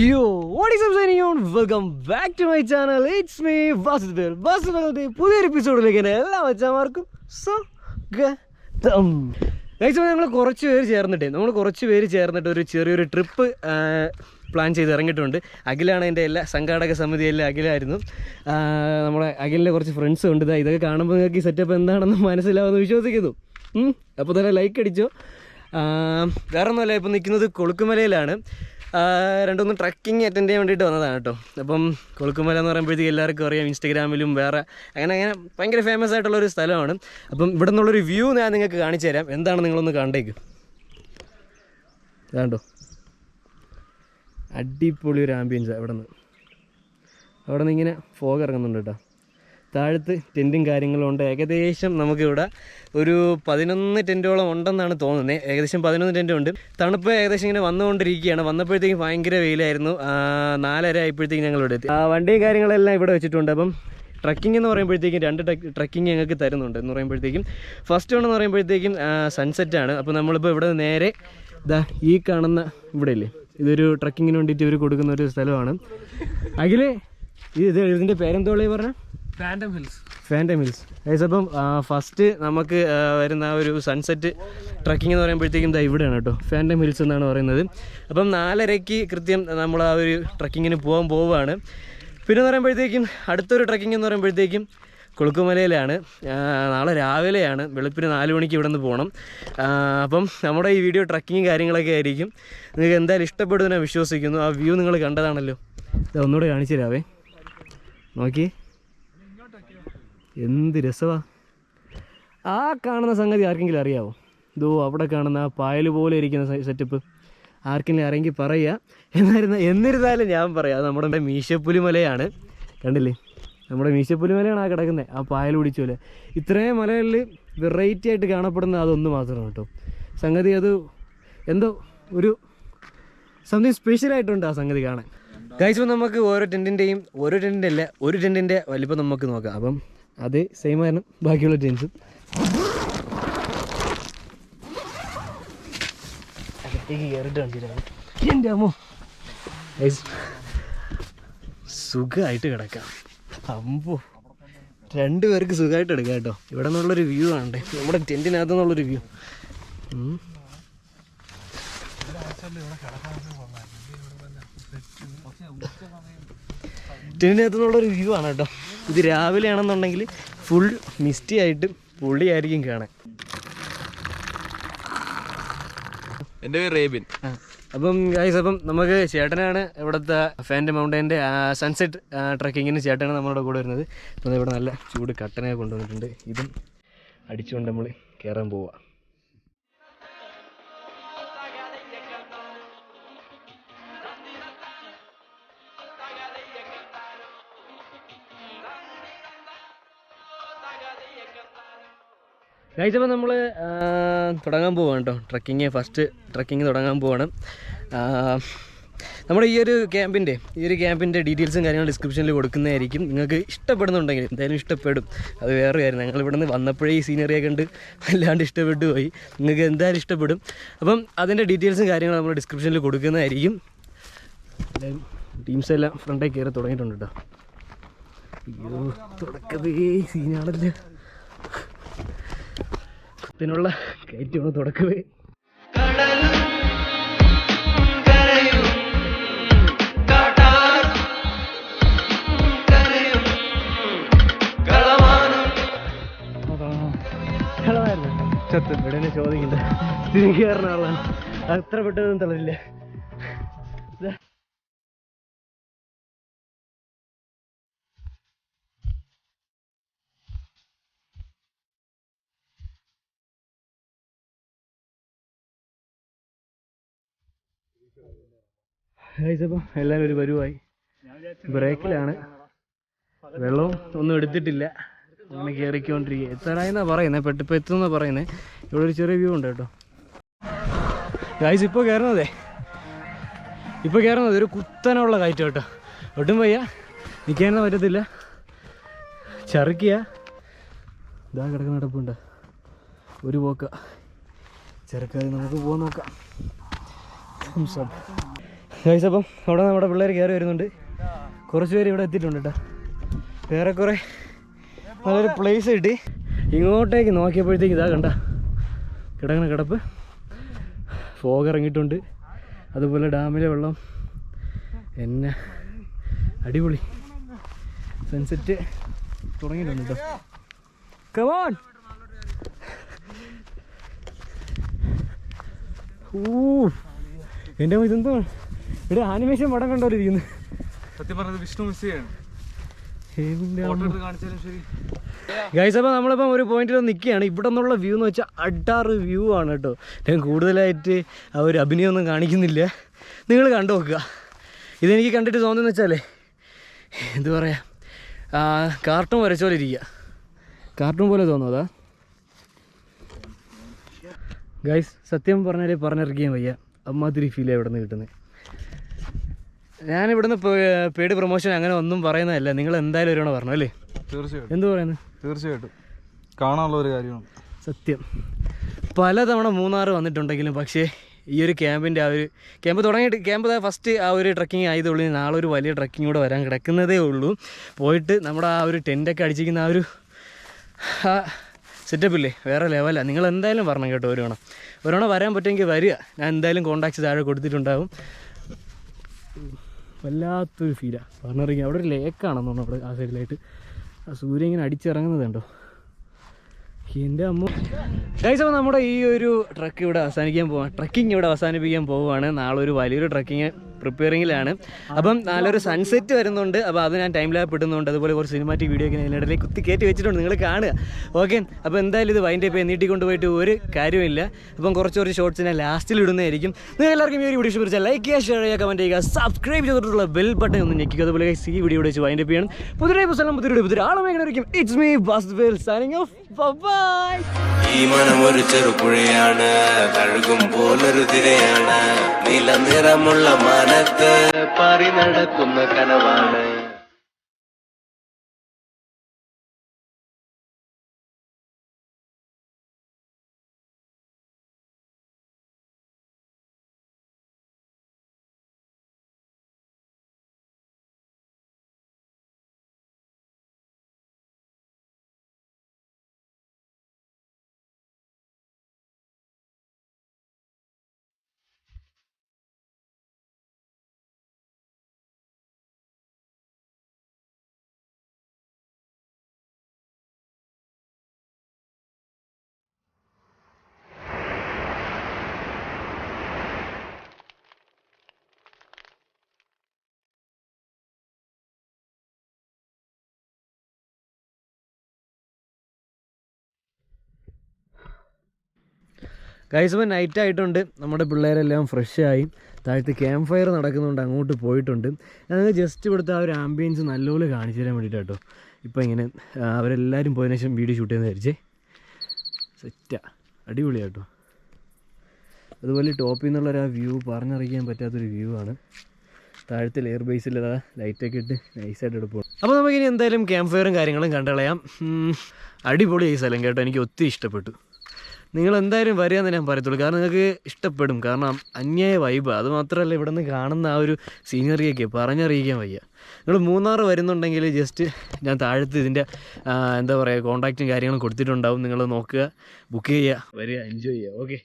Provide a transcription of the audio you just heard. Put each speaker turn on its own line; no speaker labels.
Yo what is signing on welcome back to my channel it's me Vasudev വാസുദേവന്റെ പുതിയൊരു എപ്പിസോഡിലേക്ക് എന്റെ എല്ലാ അച്ഛന്മാർക്കും സ്വാഗതം. കഴിച്ചപ്പോൾ ഞങ്ങൾ കുറച്ച് പേര് ചേർന്നിട്ടേ നമ്മൾ കുറച്ച് പേര് ചേർന്നിട്ട് ഒരു ചെറിയൊരു ട്രിപ്പ് പ്ലാൻ ചെയ്ത് ഇറങ്ങിയിട്ടുണ്ട്. അഖിലാണ് എന്റെ എല്ലാ സംഘാടക സമിതിയെല്ലാം അഖിലായിരുന്നു. നമ്മുടെ അഖിലിന്റെ കുറച്ച് ഫ്രണ്ട്സ് ഉണ്ട്. ഇതാ ഇതൊക്കെ കാണുമ്പോൾ നിങ്ങൾക്ക് ഈ സെറ്റപ്പ് എന്താണെന്ന് മനസ്സിലാവുമെന്ന് വിശ്വസിക്കുന്നു. അപ്പോൾ തന്നെ ലൈക്ക് അടിച്ചോ. വേറെ ഒന്നുമല്ല ഇപ്പോൾ നിൽക്കുന്നത് കൊളുക്കുമലയിലാണ്. രണ്ടൊന്ന് ട്രക്കിംഗ് അറ്റൻഡ് ചെയ്യാൻ വേണ്ടിയിട്ട് വന്നതാണ് കേട്ടോ. അപ്പം കൊളുക്കുമല എന്ന് പറയുമ്പോഴത്തേക്ക് എല്ലാവർക്കും അറിയാം ഇൻസ്റ്റഗ്രാമിലും വേറെ അങ്ങനെ അങ്ങനെ ഭയങ്കര ഫേമസ് ആയിട്ടുള്ള ഒരു സ്ഥലമാണ്. അപ്പം ഇവിടെ നിന്നുള്ളൊരു വ്യൂ ഞാൻ നിങ്ങൾക്ക് കാണിച്ചു തരാം. എന്താണ് നിങ്ങളൊന്ന് കണ്ടേക്ക്. ഇതാണ്ടോ. അടിപൊളി ഒരു ആംബിയൻസാണ് ഇവിടെ നിന്ന് അവിടെ നിന്ന് ഇങ്ങനെ ഫോഗ് ഇറങ്ങുന്നുണ്ട് കേട്ടോ. താഴത്ത് ടെന്റും കാര്യങ്ങളും ഉണ്ട്. ഏകദേശം നമുക്കിവിടെ ഒരു പതിനൊന്ന് ടെന്റോളം ഉണ്ടെന്നാണ് തോന്നുന്നത് ഏകദേശം പതിനൊന്ന് ടെന്റ് ഉണ്ട്. തണുപ്പ് ഏകദേശം ഇങ്ങനെ വന്നുകൊണ്ടിരിക്കുകയാണ്. വന്നപ്പോഴത്തേക്കും ഭയങ്കര വെയിലായിരുന്നു. നാലര ആയപ്പോഴത്തേക്കും ഞങ്ങൾ ഇവിടെ എത്തി. വണ്ടിയും കാര്യങ്ങളെല്ലാം ഇവിടെ വെച്ചിട്ടുണ്ട്. അപ്പം ട്രക്കിംഗ് എന്ന് പറയുമ്പോഴത്തേക്കും രണ്ട് ട്രക്കിംഗ് ഞങ്ങൾക്ക് തരുന്നുണ്ട് എന്ന് പറയുമ്പോഴത്തേക്കും. ഫസ്റ്റ് വൺ എന്ന് പറയുമ്പോഴത്തേക്കും സൺസെറ്റ് ആണ്. അപ്പോൾ നമ്മളിപ്പോൾ ഇവിടെ നേരെ ഇതാ ഈ കാണുന്ന ഇവിടെ ഇല്ലേ? ഇതൊരു ട്രക്കിങ്ങിന് വേണ്ടിയിട്ട് ഇവർ കൊടുക്കുന്ന ഒരു സ്ഥലമാണ്. അഖിലേ ഇത് ഇതിന്റെ പേരെന്തോളി പറഞ്ഞാൽ
ഫാന്റം ഹിൽസ്
ഗൈസ് അപ്പം ഫസ്റ്റ് നമുക്ക് വരുന്ന ഒരു സൺസെറ്റ് ട്രക്കിംഗ് എന്ന് പറയുമ്പോഴത്തേക്കും ദാ ഇവിടെയാണ് കേട്ടോ. ഫാന്റം ഹിൽസ് എന്നാണ് പറയുന്നത്. അപ്പം നാലരയ്ക്ക് കൃത്യം നമ്മൾ ആ ഒരു ട്രക്കിങ്ങിന് പോകാൻ പോവുകയാണ്. പിന്നെ എന്ന് പറയുമ്പോഴത്തേക്കും അടുത്തൊരു ട്രക്കിംഗ് എന്ന് പറയുമ്പോഴത്തേക്കും കുളുക്കുമലയിലാണ്. നാളെ രാവിലെയാണ്. വെളുപ്പിന് നാല് മണിക്ക് ഇവിടെ നിന്ന് പോകണം അപ്പം നമ്മുടെ ഈ വീഡിയോ ട്രക്കിങ് കാര്യങ്ങളൊക്കെ ആയിരിക്കും. നിങ്ങൾക്ക് എന്തായാലും ഇഷ്ടപ്പെടുമെന്ന് വിശ്വസിക്കുന്നു. ആ വ്യൂ നിങ്ങൾ കണ്ടതാണല്ലോ. ഒന്നുകൂടെ കാണിച്ചു തരാവേ. നോക്കി എന്ത് രസവാ. ആ കാണുന്ന സംഗതി ആർക്കെങ്കിലും അറിയാവോ? ഇതോ അവിടെ കാണുന്ന ആ പായൽ പോലെ ഇരിക്കുന്ന സെറ്റപ്പ് ആർക്കെങ്കിലും അറിയെങ്കിൽ പറയുക. എന്നായിരുന്ന എന്നിരുന്നാലും ഞാൻ പറയാം. നമ്മുടെ മീശപ്പുലിമലയാണ്. കണ്ടില്ലേ? നമ്മുടെ മീശപ്പുലിമലയാണ് ആ കിടക്കുന്നത് ആ പായൽ പിടിച്ച പോലെ. ഇത്രയും മലകളിൽ വെറൈറ്റി ആയിട്ട് കാണപ്പെടുന്ന അതൊന്ന് മാത്രമാണ് കേട്ടോ. സംഗതി അത് എന്തോ ഒരു സംതിങ് സ്പെഷ്യലായിട്ടുണ്ട് ആ സംഗതി കാണാൻ. കഴിച്ചപ്പോൾ നമുക്ക് ഓരോ ടെന്റിന്റെയും ഓരോ ടെന്റിന്റെ അല്ല ഒരു ടെന്റിന്റെ വലിപ്പം നമുക്ക് നോക്കാം. അപ്പം അത് സെയിം ആയിരുന്നു ബാക്കിയുള്ള ടെൻസും അകത്തേക്ക് കയറിയിട്ട് കാണിച്ചിട്ടാണ് എന്റെ അമ്മോ. സുഖമായിട്ട് കിടക്കാം. അമ്പോ. രണ്ടു പേർക്ക് സുഖമായിട്ട് എടുക്കാം കേട്ടോ. ഇവിടെ നിന്നുള്ളൊരു വ്യൂ ആണ് നമ്മുടെ ടെന്റിനകത്തു നിന്നുള്ളൊരു വ്യൂ ടെന്റിനകത്തു നിന്നുള്ളൊരു വ്യൂ ആണ് കേട്ടോ. ഇത് രാവിലെ ആണെന്നുണ്ടെങ്കിൽ ഫുൾ മിസ്റ്റി ആയിട്ട് പൊള്ളിയായിരിക്കും കാണാൻ.
എന്റെ പേര് റേബിൻ.
അപ്പം ഗൈസ് അപ്പം നമുക്ക് ചേട്ടനാണ് ഇവിടുത്തെ ഫാന്റ് മൗണ്ടൈന്റെ സൺസെറ്റ് ട്രക്കിങ്ങിന് ചേട്ടനാണ് നമ്മുടെ കൂടെ വരുന്നത്. അപ്പം ഇവിടെ നല്ല ചൂട് കട്ടനൊക്കെ കൊണ്ടുവന്നിട്ടുണ്ട്. ഇതും അടിച്ചുകൊണ്ട് നമ്മൾ കയറാൻ പോവാം. ഗൈസ് അപ്പോൾ നമ്മൾ തുടങ്ങാൻ പോവാണ് കേട്ടോ ട്രക്കിങ് ഫസ്റ്റ് ട്രക്കിങ് തുടങ്ങാൻ പോവാണ്. നമ്മുടെ ഈ ഒരു ക്യാമ്പിന്റെ ഈ ഒരു ക്യാമ്പിന്റെ ഡീറ്റെയിൽസും കാര്യങ്ങളും ഡിസ്ക്രിപ്ഷനിൽ കൊടുക്കുന്നതായിരിക്കും. നിങ്ങൾക്ക് ഇഷ്ടപ്പെടുന്നുണ്ടെങ്കിൽ എന്തായാലും ഇഷ്ടപ്പെടും. അത് വേറെ കാര്യം ഞങ്ങൾ ഇവിടെ നിന്ന് വന്നപ്പോഴേ ഈ സീനറിയെ കണ്ട് വല്ലാണ്ട് ഇഷ്ടപ്പെട്ടു പോയി. നിങ്ങൾക്ക് എന്തായാലും ഇഷ്ടപ്പെടും. അപ്പം അതിന്റെ ഡീറ്റെയിൽസും കാര്യങ്ങളും നമ്മൾ ഡിസ്ക്രിപ്ഷനിൽ കൊടുക്കുന്നതായിരിക്കും. ടീംസ് എല്ലാം ഫ്രണ്ടേ കയറി തുടങ്ങിയിട്ടുണ്ട് കേട്ടോ അയ്യോ തുടക്കതേ സീനാണല്ലോ? ഇതിനുള്ള കയറ്റമാണ് തുടക്കവേ. ചോദിക്കില്ല ഇവിടെ തിരികെ കയറുന്ന ആളാണ്. അത്ര പെട്ടെന്ന് തളരില്ല അപ്പം എല്ലാവരും ഒരു വരുവായി ബ്രേക്കിലാണ് വെള്ളവും ഒന്നും എടുത്തിട്ടില്ല. അങ്ങനെ കയറിക്കൊണ്ടിരിക്കുക എത്തടായെന്നാ പറയുന്നത് പെട്ട് ഇപ്പം എത്തുന്ന പറയുന്നത് ഇവിടെ ഒരു ചെറിയ വ്യൂ ഉണ്ട് കേട്ടോ. ഗൈസ് ഇപ്പോൾ കയറുന്നതേ ഇപ്പോൾ കയറുന്നത് ഒരു കുത്തനുള്ള കയറ്റം കേട്ടോ. ഒട്ടും വയ്യ. നിൽക്കാനൊന്നും പറ്റത്തില്ല. ചറുക്കിയ. ഇതാ കിടക്കുന്ന നടപ്പുണ്ട് ഒരു പോക്ക. ചെറുക്കാതെ നമുക്ക് പോകാൻ നോക്കാം. ഗൈസ് അപ്പം അവിടെ നമ്മുടെ പിള്ളേർ കയറി വരുന്നുണ്ട്. കുറച്ച് പേര് ഇവിടെ എത്തിയിട്ടുണ്ട് കേട്ടോ. വേറെ കുറേ നല്ലൊരു പ്ലേസ് കിട്ടി ഇങ്ങോട്ടേക്ക് നോക്കിയപ്പോഴത്തേക്ക് ഇതാ കണ്ട. കിടക്കണ കിടപ്പ്. ഫോഗ് ഇറങ്ങിയിട്ടുണ്ട്. അതുപോലെ ഡാമിലെ വെള്ളം. എന്നെ അടിപൊളി. സൺസെറ്റ് തുടങ്ങിയിട്ടുണ്ട് കേട്ടോ. കമോൺ ഊ എന്റെ ഇതെന്തോ ഇവിടെ ആനിമേഷൻ പടം കണ്ടോണ്ടിരിക്കുന്നു
സത്യം പറഞ്ഞത് വിഷ്ണു മിസ് ചെയ്യാണ്.
ഗൈസ് അപ്പോൾ നമ്മളിപ്പം ഒരു പോയിന്റിൽ നിൽക്കുകയാണ് ഇവിടെ നിന്നുള്ള വ്യൂ എന്ന് വെച്ചാൽ അഡാറ് വ്യൂ ആണ് കേട്ടോ. ഞാൻ കൂടുതലായിട്ട് ആ ഒരു അഭിനയമൊന്നും കാണിക്കുന്നില്ല. നിങ്ങൾ കണ്ടു നോക്കുക. ഇതെനിക്ക് കണ്ടിട്ട് തോന്നുന്നു വെച്ചാലേ എന്ത് പറയാ? കാർട്ടൂൺ വരച്ച പോലെ ഇരിക്കുക. കാർട്ടൂൺ പോലെ തോന്നുന്നതാ ഗൈസ് സത്യം പറഞ്ഞാലേ പറഞ്ഞിറക്കിയാൽ വയ്യ. അമ്മാതിരി ഫീലാണ് ഇവിടെ നിന്ന് കിട്ടുന്നത്. ഞാൻ ഇവിടുന്ന് പേഡ് പ്രൊമോഷൻ അങ്ങനെ ഒന്നും പറയുന്നതല്ല. നിങ്ങൾ എന്തായാലും ഒരുവണ പറഞ്ഞു അല്ലേ?
തീർച്ചയായിട്ടും.
എന്ത് പറയുന്നത്?
തീർച്ചയായിട്ടും. കാണാനുള്ള ഒരു കാര്യമാണ്.
സത്യം. പലതവണ മൂന്നാർ വന്നിട്ടുണ്ടെങ്കിലും പക്ഷേ ഈ ഒരു ക്യാമ്പിന്റെ ആ ഒരു ക്യാമ്പ് തുടങ്ങിയിട്ട് ക്യാമ്പ് ഫസ്റ്റ് ആ ഒരു ട്രക്കിങ് ആയതുള്ളൂ നാളെ ഒരു വലിയ ട്രക്കിംഗ് കൂടെ വരാൻ കിടക്കുന്നതേ ഉള്ളൂ. പോയിട്ട് നമ്മുടെ ആ ഒരു ടെന്റൊക്കെ അടിച്ചിരിക്കുന്ന ആ ഒരു സെറ്റപ്പ് ഇല്ലേ? വേറെ ലെവലാണ് നിങ്ങൾ എന്തായാലും പറഞ്ഞു കേട്ടോ ഒരു വേണം ഒരു വരാൻ പറ്റുമെങ്കിൽ വരിക. ഞാൻ എന്തായാലും കോൺടാക്ട്സ് താഴെ കൊടുത്തിട്ടുണ്ടാവും. വല്ലാത്തൊരു ഫീലാണ് പറഞ്ഞിറങ്ങി അവിടെ ഒരു ലേക്കാണെന്ന് തോന്നുന്നു അവിടെ ആ സൈഡിലായിട്ട്. ആ സൂര്യൻ ഇങ്ങനെ അടിച്ചിറങ്ങുന്നത് കണ്ടോ? എന്റെ അമ്മ. ഗൈസ് അപ്പോൾ നമ്മുടെ ഈ ഒരു ട്രക്ക് ഇവിടെ അവസാനിക്കാൻ പോവാണ് ട്രക്കിംഗ് ഇവിടെ അവസാനിപ്പിക്കാൻ പോവുകയാണ് നാളെ ഒരു വലിയൊരു ട്രക്കിങ് പ്രിപ്പയറിങ്ങിലാണ് അപ്പം നല്ലൊരു സൺസെറ്റ് വരുന്നുണ്ട്. അപ്പോൾ അത് ഞാൻ ടൈം ലാബ് ഇടുന്നുണ്ട് അതുപോലെ കുറച്ച് സിനിമാറ്റിക് വീഡിയോ ഒക്കെ ഇടയിൽ കുത്തി കയറ്റി വെച്ചിട്ടുണ്ട്. നിങ്ങൾ കാണുക. ഓക്കെ അപ്പോൾ എന്തായാലും ഇത് വൈൻഡ് ഇപ്പോൾ നീട്ടി കൊണ്ടുപോയിട്ട് ഒരു കാര്യമില്ല അപ്പം കുറച്ച് കുറച്ച് ഷോർട്സ് ഞാൻ ലാസ്റ്റിൽ ഇടുന്നതായിരിക്കും. നിങ്ങൾ എല്ലാവർക്കും ഈ ഒരു വീഡിയോ ഇഷ്ടപ്പെട്ടാൽ ലൈക്ക് ചെയ്യുക ഷെയർ ചെയ്യുക കമന്റ് ചെയ്യുക സബ്സ്ക്രൈബ് ചെയ്തിട്ടുള്ള ബെൽ ബട്ടൺ ഒന്ന് ഞെക്കുക അതുപോലെ ഈ വീഡിയോ വെച്ച് അപ്പ് ചെയ്യണം. പുതിയ പുസ്തകം പുതിയ പുതിയ ആളും it's me bus bell signing off bye
ഈ മനം ഒരു ചെറുപുഴയാണ് കഴുകും പോലൊരു തിരയാണ്. നീല നിറമുള്ള മാനത്ത് പറി നടക്കുന്ന കനവാണ്.
ഗൈസ് ഇപ്പോൾ നൈറ്റ് ആയിട്ടുണ്ട്. നമ്മുടെ പിള്ളേരെല്ലാം ഫ്രഷ് ആയി. താഴത്ത് ക്യാമ്പ് ഫയർ നടക്കുന്നുണ്ട്. അങ്ങോട്ട് പോയിട്ടുണ്ട്. ഞങ്ങൾ ജസ്റ്റ് ഇവിടുത്തെ ആ ഒരു ആംബിയൻസ് നല്ലപോലെ കാണിച്ചു തരാൻ വേണ്ടിയിട്ട് കേട്ടോ ഇപ്പോൾ ഇങ്ങനെ അവരെല്ലാവരും പോയതിനു ശേഷം വീഡിയോ ഷൂട്ട് ചെയ്യുന്ന വിചാരിച്ചേ. സെറ്റാ അടിപൊളിയാട്ടോ. അതുപോലെ ടോപ്പിൽ നിന്നുള്ളൊരു ആ വ്യൂ പറഞ്ഞറിയിക്കാൻ പറ്റാത്തൊരു വ്യൂ ആണ്. താഴത്തെ ലെയർ ബേസിൽ അതാ ലൈറ്റൊക്കെ ഇട്ട് നൈസായിട്ട് എടുക്കും അപ്പോൾ നമുക്കിനി എന്തായാലും ക്യാമ്പ് ഫയറും കാര്യങ്ങളും കണ്ടുകളയാം അടിപൊളി ഈ സ്ഥലം കേട്ടോ. എനിക്ക് ഒത്തിരി ഇഷ്ടപ്പെട്ടു. നിങ്ങൾ എന്തായാലും വരികയെന്ന് ഞാൻ പറയത്തുള്ളൂ. കാരണം നിങ്ങൾക്ക് ഇഷ്ടപ്പെടും. കാരണം അന്യായ വൈബ് അത് മാത്രമല്ല ഇവിടെ നിന്ന് കാണുന്ന ആ ഒരു സീനറിയൊക്കെ പറഞ്ഞറിയിക്കാൻ വയ്യ. നിങ്ങൾ മൂന്നാർ വരുന്നുണ്ടെങ്കിൽ ജസ്റ്റ് ഞാൻ താഴത്ത് ഇതിന്റെ എന്താ പറയുക കോൺടാക്റ്റും കാര്യങ്ങളും കൊടുത്തിട്ടുണ്ടാവും. നിങ്ങൾ നോക്കുക ബുക്ക് ചെയ്യുക വരിക എൻജോയ് ചെയ്യുക. ഓക്കെ